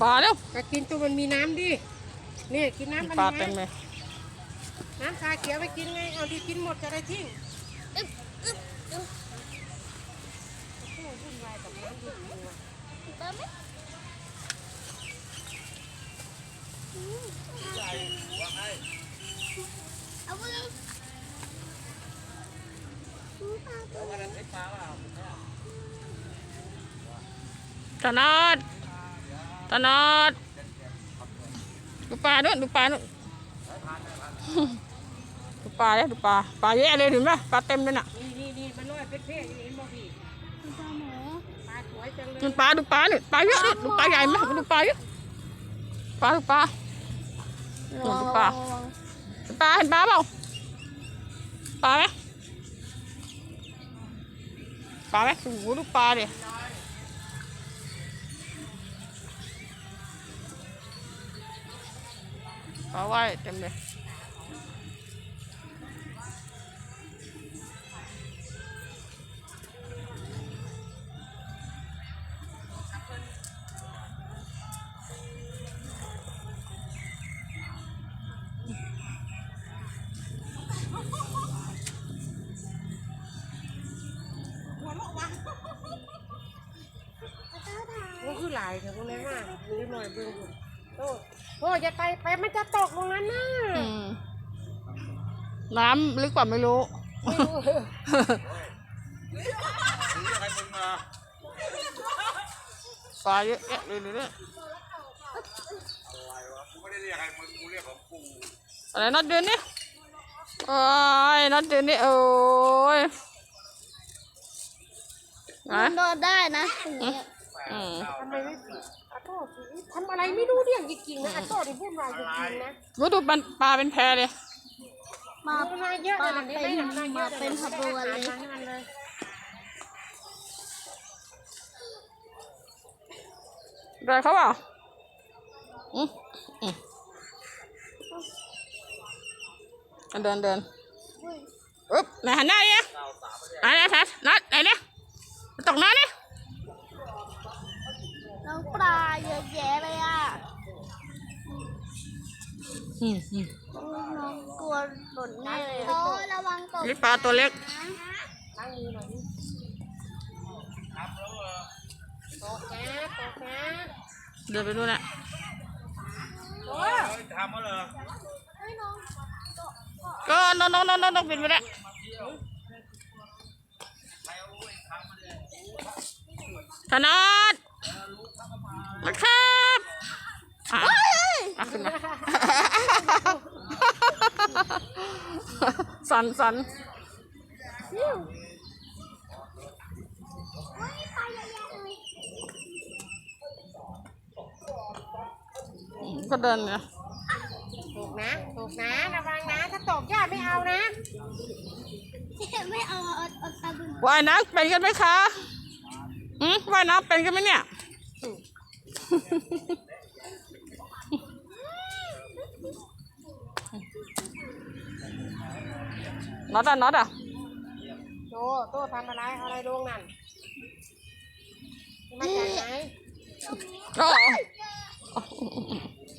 ปลาเร็วก็กินตัวมันมีน้ำดินี่กินน้ำมันปลาไหเต็มเลยน้ำชาเขียวไปกินไง เอาที่กินหมดจะได้ทิ้งโอ้โหวุ่นวายกับน้ำจริงๆว่ะตอนอด ตอนอดดูปลาด้วยดูปลาด้วยดูปลาเลยดูปลาปลาเยอะเลยถึงไหมปลาเต็มเลยน่ะนี่นี่นี่มันลอยเป็นเพ่อยู่เห็นบ่พี่ปลาสวยจังเลยดูปลาดูปลาเนี่ยปลาเยอะดิดูปลาใหญ่ไหมดูปลาเยอะปลาดูปลาดูปลาดูปลาเห็นปลาเปล่าปลาไหมปลาไหมโอ้โหดูปลาดิ ปลาว่ายเต็มเลยมันคือหลายเถอะพวกนี้มากดูหน่อยเบิ่งดู โอ้โอ้อย่าไปไปมันจะตกลงนั้นนะอืมน้ำลึกกว่าไม่รู้ ไม่รู้ปลาเยอะแยะเลยเนี่ยไม่ได้เรียกใครมึงกูเรียกของกูอะไรนัดเดือนนี่โอ้ยนัดเดือนนี่โอ้ยนะโดนได้นะอย่างเงี้ย อืม ทำไมไม่ปิดอา โต้สิทำอะไรไม่รู้เรื่องจริงๆนะอาโต้ที่พูดมาจริงๆนะรู้ดูมันปลาเป็นแพเลย มามาเยอะเลยนะนี่ไม่ทำมาเยอะเป็นขบวนเลยให้มันเลยเดินเขาเปล่าอืมอืมเดินเดินอึ๊บไหนหันหน้าดิไหนไหนแพทนัดไหนเนี่ยตกน้ำนี่น้องป ลาเยอะแยะเลยอะอืมอืมน้องกลัวหล่นแน่เลยโตระวังตกนี่ปลาตัวเล็กล้างมือหน่อยตกนะตกนะเดินไปดูนน่ะโอ้ยทำมาเหรอก็น้องน้องน้องน้องเป็นไปได้ธนัด นะครับอะอะขึ้นมาสันสันอืมก็เดินเนี่ยตกนะตกนะระวังนะ ถ้าตกย่าไม่เอานะ ไม่เอาเอาเอาตาบุญว่ายน้ำเป็นกันไหมคะอืมว่ายน้ำเป็นกันไหมเนี่ย น็อตอะน็อตอะโตโตทำอะไรเอาอะไรลงนั่นมาจากไหนอ๋อ